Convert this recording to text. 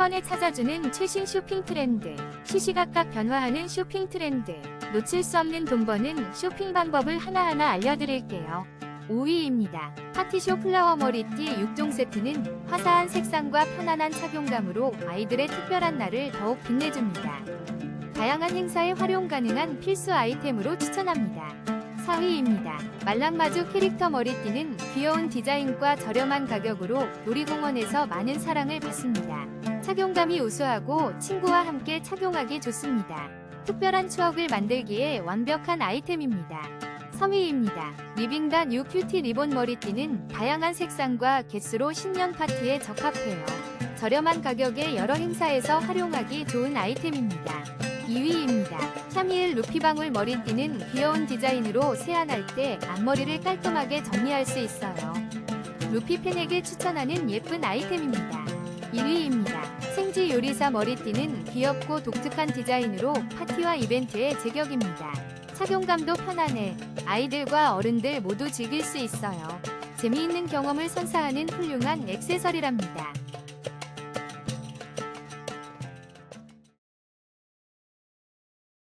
번에 찾아주는 최신 쇼핑 트렌드. 시시각각 변화하는 쇼핑 트렌드. 놓칠 수 없는 돈 버는 쇼핑 방법을 하나하나 알려드릴게요. 5위입니다. 파티쇼 플라워 머리띠 6종 세트는 화사한 색상과 편안한 착용감으로 아이들의 특별한 날을 더욱 빛내줍니다. 다양한 행사에 활용 가능한 필수 아이템으로 추천합니다. 4위입니다. 말랑마주 캐릭터 머리띠는 귀여운 디자인과 저렴한 가격으로 놀이공원에서 많은 사랑을 받습니다. 착용감이 우수하고 친구와 함께 착용하기 좋습니다. 특별한 추억을 만들기에 완벽한 아이템입니다. 3위입니다. 리빙다 뉴 큐티 리본 머리띠는 다양한 색상과 개수로 신년 파티에 적합해요. 저렴한 가격에 여러 행사에서 활용하기 좋은 아이템입니다. 2위입니다. 샤미엘 루피방울 머리띠는 귀여운 디자인으로 세안할 때 앞머리를 깔끔하게 정리할 수 있어요. 루피 팬에게 추천하는 예쁜 아이템입니다. 1위입니다. 생지 요리사 머리띠는 귀엽고 독특한 디자인으로 파티와 이벤트에 제격입니다. 착용감도 편안해 아이들과 어른들 모두 즐길 수 있어요. 재미있는 경험을 선사하는 훌륭한 액세서리랍니다.